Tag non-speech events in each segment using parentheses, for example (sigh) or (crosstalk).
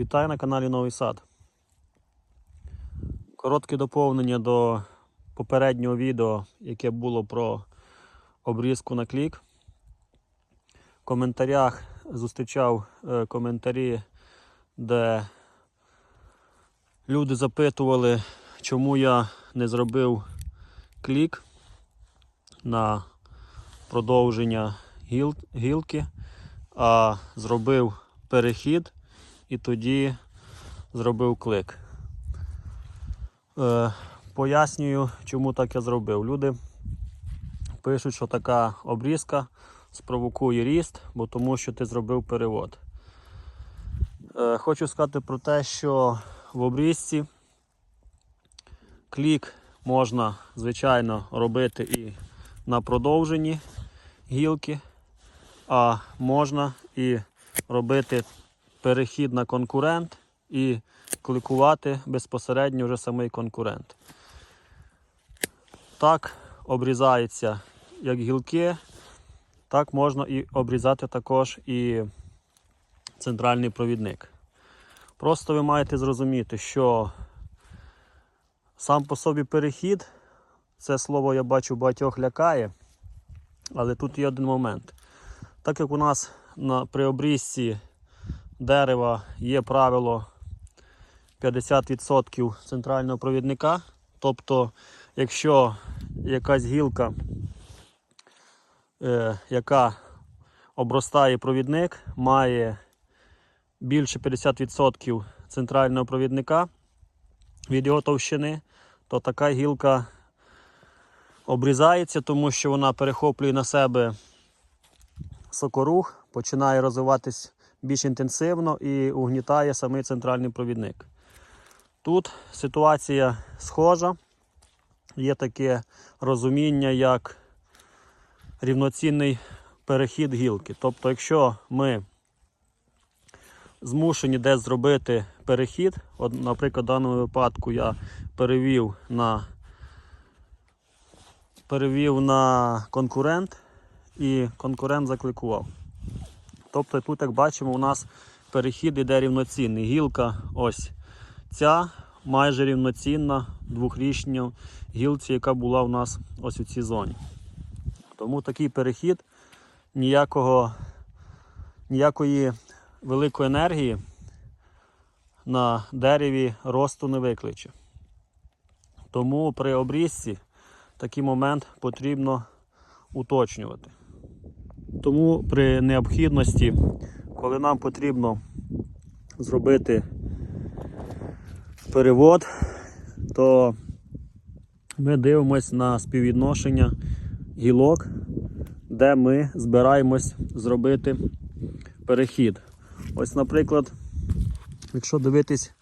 Вітаю на каналі Новий Сад. Коротке доповнення до попереднього відео, яке було про обрізку на клік. В коментарях зустрічав е, коментарі, де люди запитували, чому я не зробив клік на продовження гіл- гілки, а зробив перехід і тоді зробив клик. Е, пояснюю, чому так я зробив. Люди пишуть, що така обрізка спровокує ріст, бо тому що ти зробив перевод. Е, хочу сказати про те, що в обрізці клік можна, звичайно, робити і на продовженні гілки, а можна і робити перехід на конкурент і кликувати безпосередньо вже самий конкурент. Так обрізається як гілки, так можна і обрізати також і центральний провідник. Просто ви маєте зрозуміти, що сам по собі перехід, це слово я бачу багатьох лякає, але тут є один момент. Так як у нас на, при обрізці дерева є правило 50% центрального провідника. Тобто, якщо якась гілка, е, яка обростає провідник, має більше 50% центрального провідника від його товщини, то така гілка обрізається, тому що вона перехоплює на себе сокорух, починає розвиватись більш інтенсивно і угнітає самий центральний провідник. Тут ситуація схожа, є таке розуміння, як рівноцінний перехід гілки. Тобто, якщо ми змушені десь зробити перехід, от, наприклад, в даному випадку я перевів на, перевів на конкурент і конкурент закликував. Тобто тут, як бачимо, у нас перехід іде рівноцінний. Гілка ось ця майже рівноцінна двохрічній гілці, яка була у нас ось у цій зоні. Тому такий перехід ніякого, ніякої великої енергії на дереві росту не викличе. Тому при обрізці такий момент потрібно уточнювати. Тому при необхідності, коли нам потрібно зробити перевод, то ми дивимось на співвідношення гілок, де ми збираємось зробити перехід. Ось, наприклад, якщо дивитись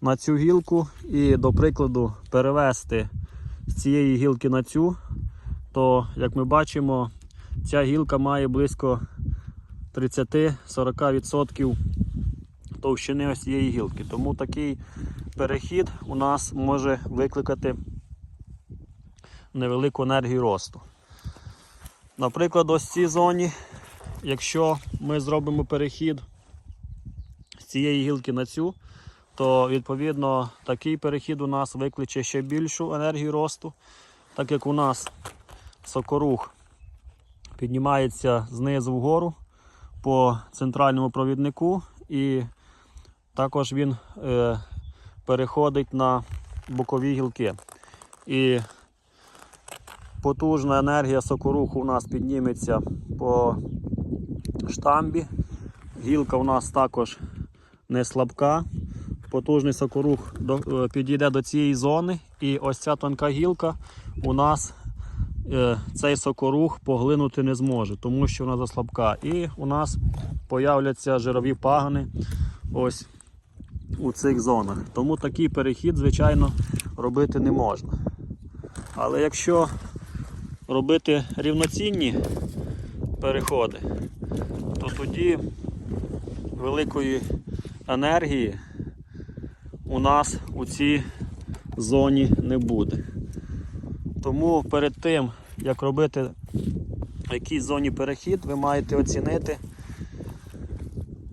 на цю гілку і, до прикладу, перевести з цієї гілки на цю, то, як ми бачимо, ця гілка має близько 30-40% товщини ось цієї гілки. Тому такий перехід у нас може викликати невелику енергію росту. Наприклад, ось в цій зоні, якщо ми зробимо перехід з цієї гілки на цю, то відповідно такий перехід у нас викличе ще більшу енергію росту, так як у нас сокорух піднімається знизу вгору по центральному провіднику і також він е, переходить на бокові гілки. І потужна енергія сокоруху у нас підніметься по штамбі. Гілка у нас також не слабка. Потужний сокорух е, підійде до цієї зони, і ось ця тонка гілка у нас цей сокорух поглинути не зможе, тому що вона заслабка. І у нас появляться жирові пагани ось у цих зонах. Тому такий перехід, звичайно, робити не можна. Але якщо робити рівноцінні переходи, то тоді великої енергії у нас у цій зоні не буде. Тому перед тим, як робити в якійсь зоні перехід, ви маєте оцінити,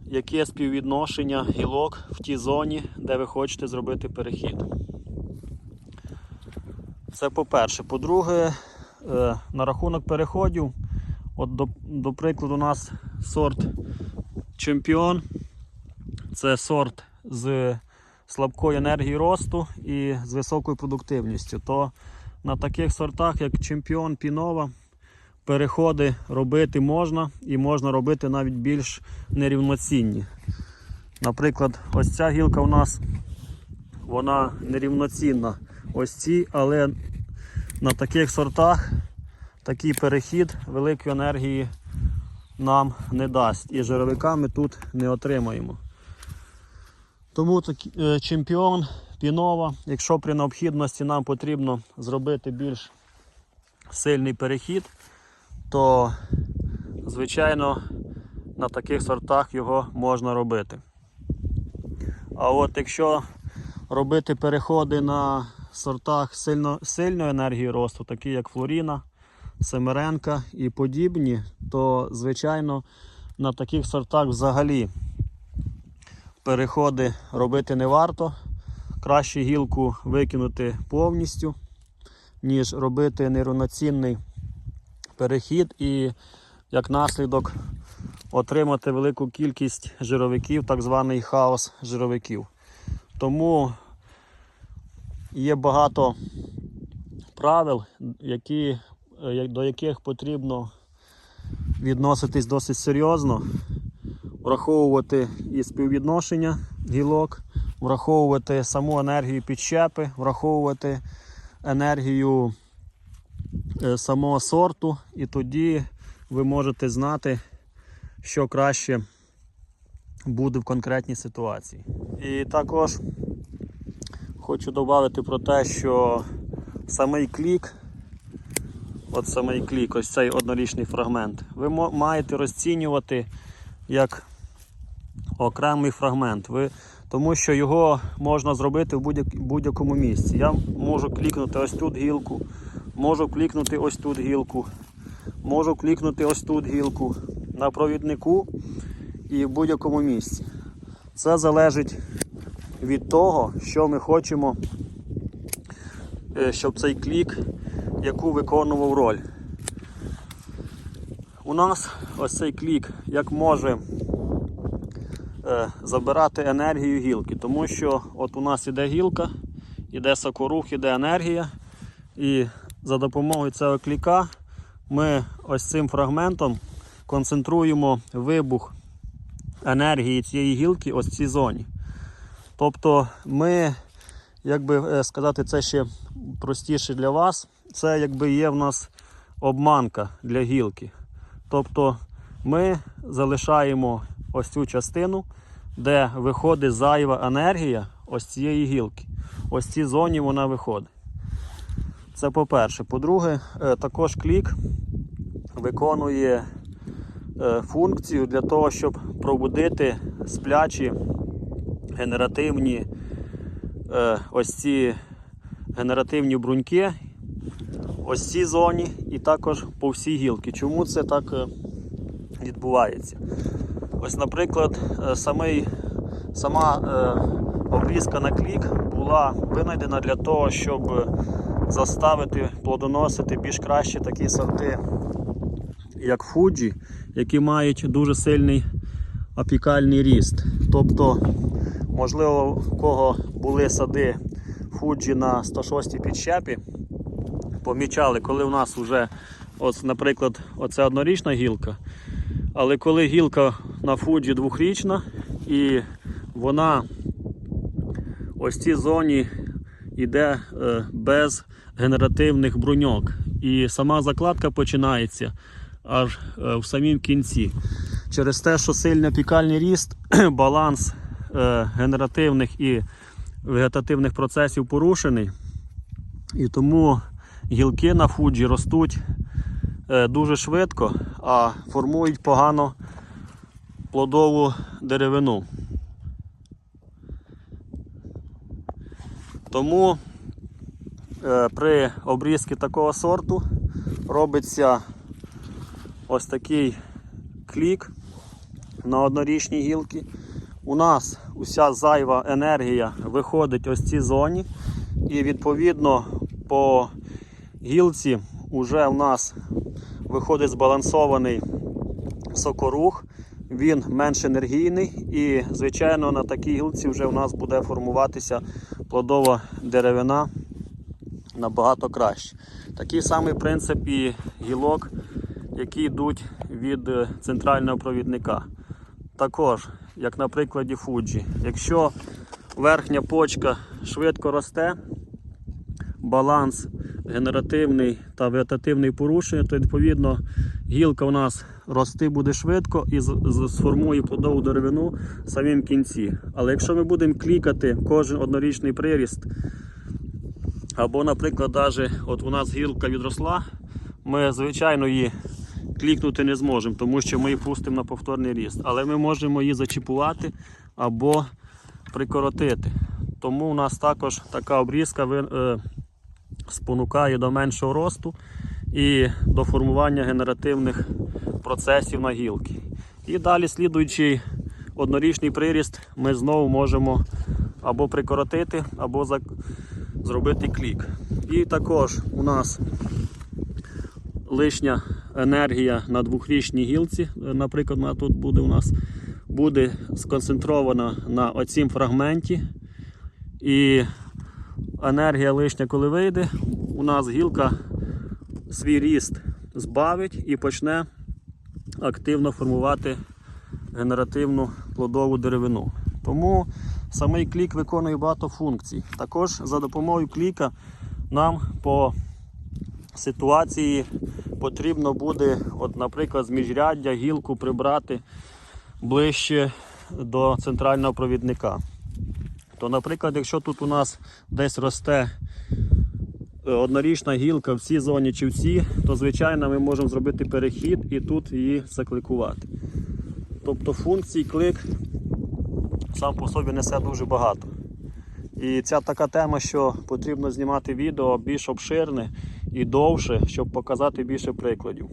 яке співвідношення гілок в тій зоні, де ви хочете зробити перехід. Це по-перше. По-друге, е, на рахунок переходів, от до, до прикладу, у нас сорт чемпіон. Це сорт з слабкою енергією росту і з високою продуктивністю. То на таких сортах, як чемпіон пінова, переходи робити можна і можна робити навіть більш нерівноцінні. Наприклад, ось ця гілка у нас вона нерівноцінна. Ось ці, але на таких сортах такий перехід великої енергії нам не дасть. І жировика ми тут не отримаємо. Тому е, чемпіон, пінова, якщо при необхідності нам потрібно зробити більш сильний перехід, то звичайно на таких сортах його можна робити. А от якщо робити переходи на сортах сильно, сильної енергії росту, такі як Флоріна, Семеренка і подібні, то звичайно на таких сортах взагалі переходи робити не варто. Краще гілку викинути повністю, ніж робити нерівноцінний перехід і як наслідок отримати велику кількість жировиків, так званий хаос жировиків. Тому є багато правил, які, е, до яких потрібно відноситись досить серйозно, враховувати і співвідношення гілок, враховувати саму енергію підщепи, враховувати енергію е, самого сорту, і тоді ви можете знати, що краще буде в конкретній ситуації. І також хочу додати про те, що самий клік, от самий клік, ось цей однорічний фрагмент, ви маєте розцінювати як окремий фрагмент. Ви, тому що його можна зробити в будь-як- будь-якому місці. Я можу клікнути ось тут гілку, можу клікнути ось тут гілку, можу клікнути ось тут гілку на провіднику і в будь-якому місці. Це залежить від того, що ми хочемо, е, щоб цей клік яку виконував роль. У нас ось цей клік як може забирати енергію гілки, тому що от у нас іде гілка, іде сокорух, іде енергія, і за допомогою цього кліка ми ось цим фрагментом концентруємо вибух енергії цієї гілки ось в цій зоні. Тобто ми, як би е, сказати, це ще простіше для вас, це якби є в нас обманка для гілки. Тобто ми залишаємо ось цю частину, де виходить зайва енергія ось цієї гілки. Ось цій зоні вона виходить. Це по-перше. По-друге, е, також клік виконує е, функцію для того, щоб пробудити сплячі генеративні е, ось ці генеративні бруньки ось цій зоні і також по всій гілки. Чому це так відбувається? Ось, наприклад, е, самий, сама е, обрізка на клік була винайдена для того, щоб заставити плодоносити більш краще такі сорти, як фуджі, які мають дуже сильний апікальний ріст. Тобто, можливо, у кого були сади фуджі на 106 підщепі, помічали, коли у нас вже, от, наприклад, оце однорічна гілка, але коли гілка на фуджі двохрічна і вона ось цій зоні йде е, без генеративних бруньок. І сама закладка починається аж е, в самім кінці. Через те, що сильний пікальний ріст, (clears throat) баланс е, генеративних і вегетативних процесів порушений. І тому гілки на фуджі ростуть дуже швидко, а формують погано плодову деревину. Тому е, при обрізці такого сорту робиться ось такий клік на однорічні гілки. У нас уся зайва енергія виходить ось цій зоні. І відповідно по гілці вже в нас виходить збалансований сокорух, він менш енергійний і, звичайно, на такій гілці вже в нас буде формуватися плодова деревина набагато краще. Такий самий принцип і гілок, які йдуть від е, центрального провідника. Також, як на прикладі Fuji, якщо верхня почка швидко росте, баланс генеративний та вегетативний порушення, то відповідно гілка у нас рости буде швидко і сформує плодову деревину в самім кінці. Але якщо ми будемо клікати кожен однорічний приріст, або, наприклад, даже от у нас гілка відросла, ми, звичайно, її клікнути не зможемо, тому що ми її пустимо на повторний ріст. Але ми можемо її зачіпувати або прикоротити. Тому у нас також така обрізка е, спонукає до меншого росту і до формування генеративних процесів на гілки. І далі слідуючий однорічний приріст ми знову можемо або прикоротити, або зробити клік. І також у нас лишня енергія на двохрічній гілці, наприклад, тут буде у нас, буде сконцентрована на оцім фрагменті. І енергія лишня, коли вийде, у нас гілка свій ріст збавить і почне активно формувати генеративну плодову деревину. Тому самий клік виконує багато функцій. Також за допомогою кліка нам по ситуації потрібно буде, от, наприклад, з міжряддя гілку прибрати ближче до центрального провідника. То, наприклад, якщо тут у нас десь росте однорічна гілка в цій зоні чи в цій, то звичайно ми можемо зробити перехід і тут її закликувати. Тобто функцій клик сам по собі несе дуже багато. І ця така тема, що потрібно знімати відео більш обширне і довше, щоб показати більше прикладів.